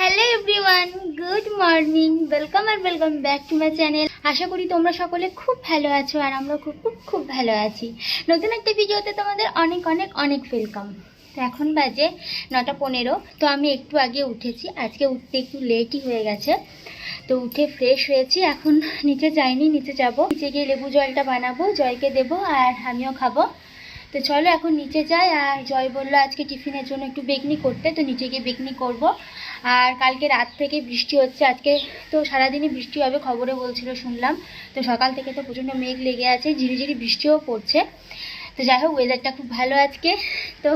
Hello everyone good morning welcome R welcome back to my channel আশা করি তোমরা সকলে খুব ভালো আছো আর আমরা খুব খুব খুব ভালো আছি। নতুন একটা ভিডিওতে তোমাদের অনেক অনেক অনেক ওয়েলকাম তো এখন বাজে নটা পনেরো, তো আমি একটু আগে উঠেছি। আজকে উঠতে একটু লেটই হয়ে গেছে। তো উঠে ফ্রেশ হয়েছি। এখন নিচে যাইনি, নিচে যাব। নিচে গিয়ে লেবু জলটা বানাবো, জয়কে দেবো আর আমিও খাব। তো চলো এখন নিচে যাই আর জয় বলল আজকে টিফিনের জন্য একটু বেগনি করতে, তো নিচে গিয়ে বেগনি করব। আর কালকে রাত থেকে বৃষ্টি হচ্ছে, আজকে তো সারাদিনই বৃষ্টি হবে খবরে বলছিল, শুনলাম। তো সকাল থেকে তো প্রচণ্ড মেঘ লেগে আছে, ঝিরিঝিরি বৃষ্টিও পড়ছে। তো যাই হোক ওয়েদারটা খুব ভালো আজকে। তো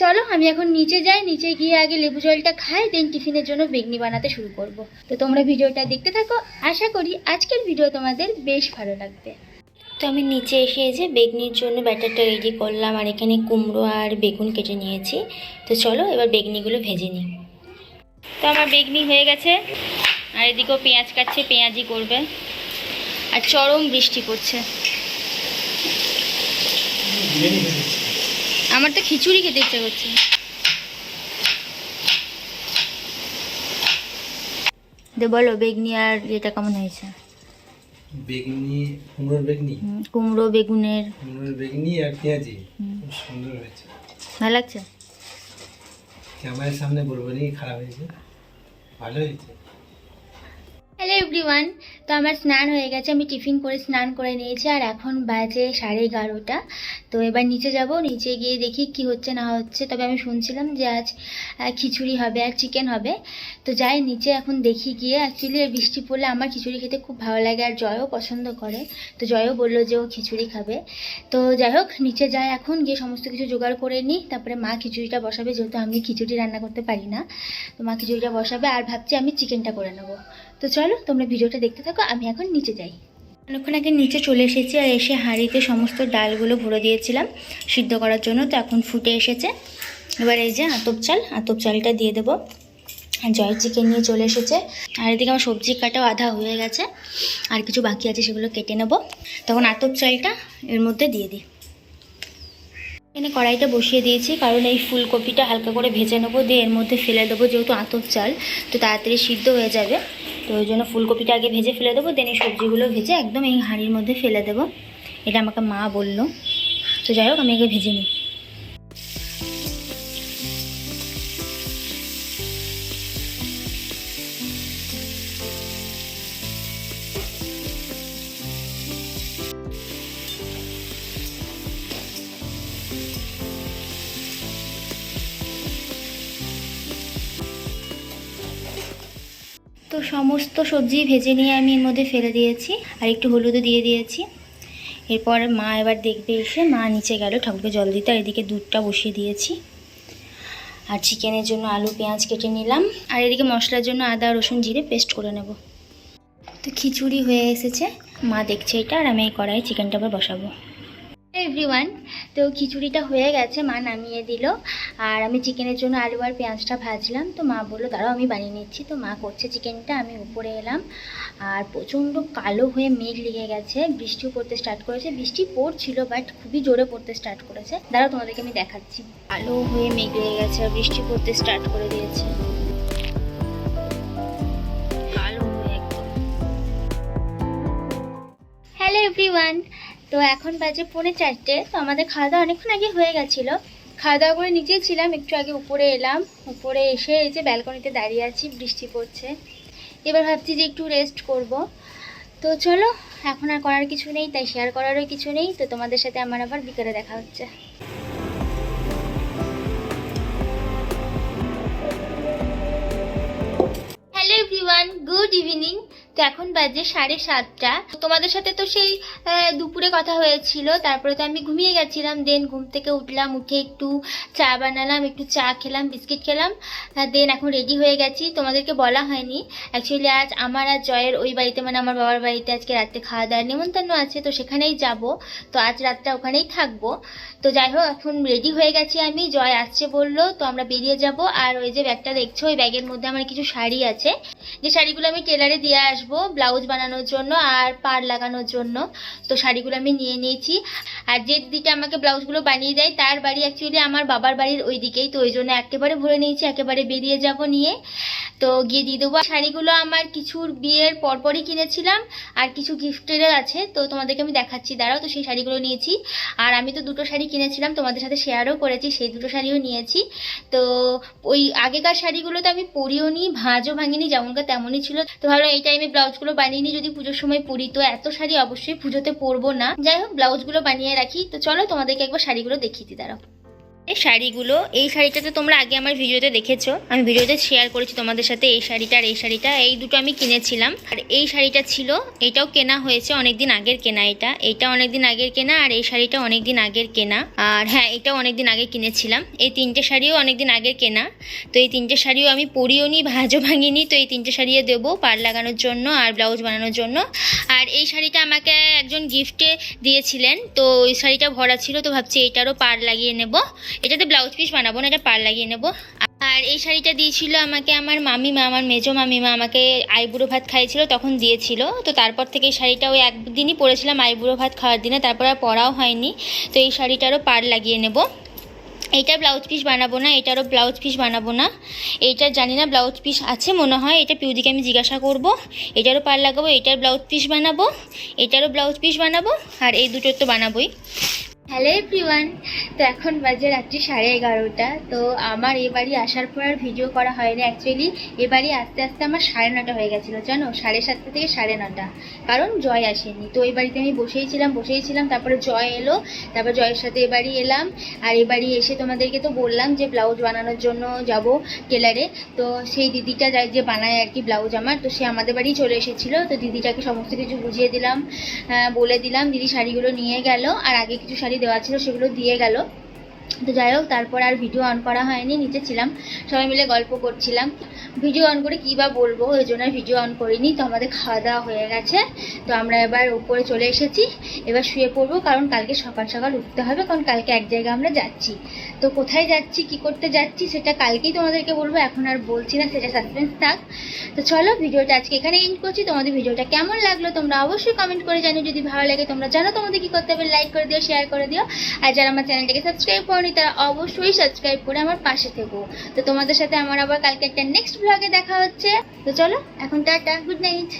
চলো, আমি এখন নিচে যাই, নিচে গিয়ে আগে লেবু জলটা খাই দেন টিফিনের জন্য বেগনি বানাতে শুরু করব। তো তোমরা ভিডিওটা দেখতে থাকো, আশা করি আজকের ভিডিও তোমাদের বেশ ভালো লাগবে। তো আমি নিচে এসে এসে বেগনির জন্য ব্যাটারটা রেডি করলাম, আর এখানে কুমড়ো আর বেগুন কেটে নিয়েছি। তো চলো, এবার বেগনিগুলো ভেজে নিই। তো আমার বেগনি হয়ে গেছে। আর এদিকেও পেঁয়াজ কাটছে পেঁয়াজি করবে। আর চরম বৃষ্টি পড়ছে। আমার তো খিচুড়ি খেতে ইচ্ছে করছে। বলো বেগনি আর এটা কেমন হয়েছে? বেগনি কুমড়োর বেগনি? কুমড়ো বেগুনের। কুমড়োর বেগনি আর পেঁয়াজি। খুব সুন্দর হয়েছে। ভালো লাগছে? ক্যামেরার সামনে বলব নি খারাপ হয়েছে। হ্যালো এভরিওয়ান তো আমার স্নান হয়ে গেছে, আমি টিফিন করে স্নান করে নিয়েছি, আর এখন বাজে সাড়ে এগারোটা। তো এবার নিচে যাব, নিচে গিয়ে দেখি কি হচ্ছে না হচ্ছে। তবে আমি শুনছিলাম যে আজ খিচুড়ি হবে আর চিকেন হবে। তো যাই, নিচে এখন দেখি গিয়ে। অ্যাকচুয়ালি বৃষ্টি পড়লে আমার খিচুড়ি খেতে খুব ভালো লাগে আর জয়ও পছন্দ করে। তো জয়ও বলল যে ও খিচুড়ি খাবে। তো যাই হোক, নিচে যাই এখন, গিয়ে সমস্ত কিছু জোগাড় করে নিই। তারপরে মা খিচুড়িটা বসাবে, যেহেতু আমি খিচুড়ি রান্না করতে পারি না। তো মা খিচুড়িটা বসাবে আর ভাবছি আমি চিকেনটা করে নেব। তো চলো, তোমরা ভিডিওটা দেখতে থাকো, আমি এখন নিচে যাই। অনেকক্ষণ আগে নিচে চলে এসেছি আর এসে হাঁড়িতে সমস্ত ডালগুলো ভরে দিয়েছিলাম সিদ্ধ করার জন্য, তো এখন ফুটে এসেছে। এবার এই যে আতপ চাল, আতপ চালটা দিয়ে দেবো। জয় চিকেন নিয়ে চলে এসেছে। আর এদিকে আমার সবজি কাটাও আধা হয়ে গেছে। আর কিছু বাকি আছে সেগুলো কেটে নেব। তখন আতপ চালটা এর মধ্যে দিয়ে দিই। এখানে কড়াইটা বসিয়ে দিয়েছি, কারণ এই ফুলকপিটা হালকা করে ভেজে নেব, দিয়ে এর মধ্যে ফেলে দেবো যেহেতু আতপ চাল, তো তাড়াতাড়ি সিদ্ধ হয়ে যাবে। তো ওই জন্য ফুলকপিটা আগে ভেজে ফেলে দেবো দেন এই সবজিগুলো ভেজে একদম এই হাঁড়ির মধ্যে ফেলে দেবো। এটা আমাকে মা বলল। তো যাই হোক, আমি আগে ভেজে নিই। তো সমস্ত সবজি ভেজে নিয়ে আমি এর মধ্যে ফেলে দিয়েছি, আর একটু হলুদও দিয়ে দিয়েছি। এরপর মা এবার দেখবে এসে, মা নিচে গেল, ঠাকুরকে জল দিতে, আর এদিকে দুধটা বসিয়ে দিয়েছি। আর চিকেনের জন্য আলু, পেঁয়াজ কেটে নিলাম, আর এদিকে মশলার জন্য আদা, রসুন, জিরে পেস্ট করে নেব। তো খিচুড়ি হয়ে এসেছে, মা দেখছে এটা, আর আমি এই কড়াই চিকেনটা আবার বসাবো। এভরিওয়ান তো খিচুড়িটা হয়ে গেছে, মা নামিয়ে দিল। আর আমি চিকেনের জন্য আলু আর পেঁয়াজটা ভাজলাম। তো মা বলল, দাঁড়াও, আমি বানিয়ে নিচ্ছি। তো মা করছে চিকেনটা, আমি উপরে এলাম। আর প্রচণ্ড কালো হয়ে মেঘ লেগে গেছে। বৃষ্টিও পড়তে স্টার্ট করেছে। বৃষ্টি পড়ছিল বাট খুবই জোরে পড়তে স্টার্ট করেছে। দাঁড়াও, তোমাদেরকে আমি দেখাচ্ছি। কালো হয়ে মেঘ লেগে গেছে আর বৃষ্টি পড়তে স্টার্ট করে দিয়েছে। তো এখন বাজে পৌনে চারটে, তো আমাদের খাওয়া দাওয়া অনেকক্ষণ আগে হয়ে গেছিল। খাওয়া দাওয়া করে নিচেই ছিলাম, একটু আগে উপরে এলাম, উপরে এসে এই যে ব্যালকনিতে দাঁড়িয়ে আছি, বৃষ্টি পড়ছে। এবার ভাবছি যে একটু রেস্ট করব। তো চলো, এখন আর করার কিছু নেই, তাই শেয়ার করারও কিছু নেই, তো তোমাদের সাথে আমার আবার বিকেলে দেখা হচ্ছে। তো এখন বাজে সাড়ে সাতটা। তোমাদের সাথে তো সেই দুপুরে কথা হয়েছিল, তারপরে তো আমি ঘুমিয়ে গেছিলাম দেন ঘুম থেকে উঠলাম, উঠে একটু চা বানালাম, একটু চা খেলাম, বিস্কিট খেলাম দেন এখন রেডি হয়ে গেছি। তোমাদেরকে বলা হয়নি অ্যাকচুয়ালি আজ আমার আর জয়ের ওই বাড়িতে মানে আমার বাবার বাড়িতে আজকে রাত্রে খাওয়া দাওয়ার নেমন্তন্ন আছে, তো সেখানেই যাব। তো আজ রাতটা ওখানেই থাকব। তো যাই হোক, এখন রেডি হয়ে গেছি আমি, জয় আসছে বলল, তো আমরা বেরিয়ে যাব। আর ওই যে ব্যাগটা দেখছ, ওই ব্যাগের মধ্যে আমার কিছু শাড়ি আছে। যে শাড়িগুলো আমি টেলারে দিয়ে আসব ব্লাউজ বানানোর জন্য আর পার লাগানোর জন্য। তো শাড়িগুলো আমি নিয়ে নিয়েছি। আর যে দিদিটা আমাকে ব্লাউজগুলো বানিয়ে দেয়, তার বাড়ি অ্যাকচুয়ালি আমার বাবার বাড়ির ওই দিকেই তো ওই জন্য একেবারে ভরে নিয়েছি, একেবারে বেরিয়ে যাব নিয়ে। তো গিয়ে দিয়ে দেবো শাড়িগুলো আমার কিছুর বিয়ের পরপরই কিনেছিলাম আর কিছু গিফটের আছে, তো তোমাদেরকে আমি দেখাচ্ছি। দাঁড়াও, তো সেই শাড়িগুলো নিয়েছি। আর আমি তো দুটো শাড়ি কিনেছিলাম, তোমাদের সাথে শেয়ারও করেছি, সেই দুটো শাড়িও নিয়েছি। তো ওই আগেকার শাড়িগুলো তো আমি পরিও নি, ভাঁজও ভাঙিনি যেমনকার তেমনই ছিল। তো ভাবলাম এই টাইমে ব্লাউজগুলো বানিয়ে নিই যদি পুজোর সময় পরি। তো এত শাড়ি অবশ্যই পুজোতে পরবো না। যাই হোক, ব্লাউজগুলো বানিয়ে রাখি। তো চলো তোমাদেরকে একবার শাড়িগুলো দেখিয়ে দিই, দাঁড়াও। এই শাড়িগুলো, এই শাড়িটা তো তোমরা আগে আমার ভিডিওতে দেখেছ। আমি ভিডিওতে শেয়ার করেছি তোমাদের সাথে এই শাড়িটা আর এই শাড়িটা। এই দুটো আমি কিনেছিলাম। আর এই শাড়িটা ছিল, এটাও কেনা হয়েছে অনেকদিন আগের কেনা এটা। এটা অনেকদিন আগের কেনা আর এই শাড়িটা অনেকদিন আগের কেনা। আর হ্যাঁ এটাও অনেকদিন আগে কিনেছিলাম। এই তিনটে শাড়িও অনেকদিন আগের কেনা। তো এই তিনটে শাড়িও আমি পরিও নি, ভাজও ভাঙিনি। তো এই তিনটে শাড়িও দেবো পার লাগানোর জন্য আর ব্লাউজ বানানোর জন্য। আর এই শাড়িটা আমাকে একজন গিফটে দিয়েছিলেন। তো ওই শাড়িটা ভরা ছিল, তো ভাবছি এটারও পার লাগিয়ে নেব। এটাতে ব্লাউজ পিস বানাবো, না এটা পার লাগিয়ে নেব। আর এই শাড়িটা দিয়েছিল আমাকে আমার মামিমা আমার মেজো মামিমা আমাকে আইবুড়ো ভাত খাইয়েছিল, তখন দিয়েছিল। তো তারপর থেকে এই শাড়িটা ওই একদিনই পরেছিলাম আইবুড়ো ভাত খাওয়ার দিনে, তারপর আর পরাও হয়নি। তো এই শাড়িটারও পার লাগিয়ে নেব। এইটার ব্লাউজ পিস বানাবো না, এটারও ব্লাউজ পিস বানাবো না। এইটার জানি না ব্লাউজ পিস আছে মনে হয়, এটা পিউদিকে আমি জিজ্ঞাসা করব। এটারও পার লাগাবো, এটার ব্লাউজ পিস বানাবো, এটারও ব্লাউজ পিস বানাবো, আর এই দুটোর তো বানাবোই। হ্যালো এভরিওয়ান তো এখন বাজে রাত্রি সাড়ে এগারোটা, তো আমার এ বাড়ি আসার পর আর ভিডিও করা হয়নি। অ্যাকচুয়ালি এ বাড়ি আস্তে আস্তে আমার সাড়ে নটা হয়ে গেছিল, জানো? সাড়ে সাতটা থেকে সাড়ে নটা। কারণ জয় আসেনি। তো এই বাড়িতে আমি বসেই ছিলাম বসেই ছিলাম, তারপরে জয় এলো, তারপর জয়ের সাথে এ বাড়ি এলাম। আর এ বাড়ি এসে তোমাদেরকে তো বললাম যে ব্লাউজ বানানোর জন্য যাব টেলারে। তো সেই দিদিটা যায় যে বানায় আর কি ব্লাউজ আমার, তো সে আমাদের বাড়ি চলে এসেছিল। তো দিদিটাকে সমস্ত কিছু বুঝিয়ে দিলাম বলে দিলাম, দিদি শাড়িগুলো নিয়ে গেল, আর আগে কিছু শাড়ি দেওয়া ছিল সেগুলো দিয়ে গেল। তো যাই হোক, তারপর আর ভিডিও অন করা হয়নি, নিচে ছিলাম। সবাই মিলে গল্প করছিলাম। ভিডিও অন করে কী বা বলব, ওই জন্য ভিডিও অন করিনি। তো আমাদের খাওয়া দাওয়া হয়ে গেছে। তো আমরা এবার উপরে চলে এসেছি। এবার শুয়ে পড়ব, কারণ কালকে সকাল সকাল উঠতে হবে, কারণ কালকে এক জায়গায় আমরা যাচ্ছি। তো কোথায় যাচ্ছি, কি করতে যাচ্ছি সেটা কালকেই তোমাদেরকে বলব, এখন আর বলছি না, সেটা সাসপেন্স থাক। তো চলো, ভিডিওটা আজকে এখানে এন্ড করছি। তোমাদের ভিডিওটা কেমন লাগল তোমরা অবশ্যই কমেন্ট করে জানিও। যদি ভালো লাগে, তোমরা জানো তোমাদের কি করতে হবে লাইক করে দিও শেয়ার করে দিও। আর যারা আমার চ্যানেলটাকে সাবস্ক্রাইব করনি, তারা অবশ্যই সাবস্ক্রাইব করে আমার পাশে থেকো। তো তোমাদের সাথে আমার আবার কালকে একটা নেক্সট ব্লগে দেখা হচ্ছে। তো চলো, এখন টাটা গুড নাইট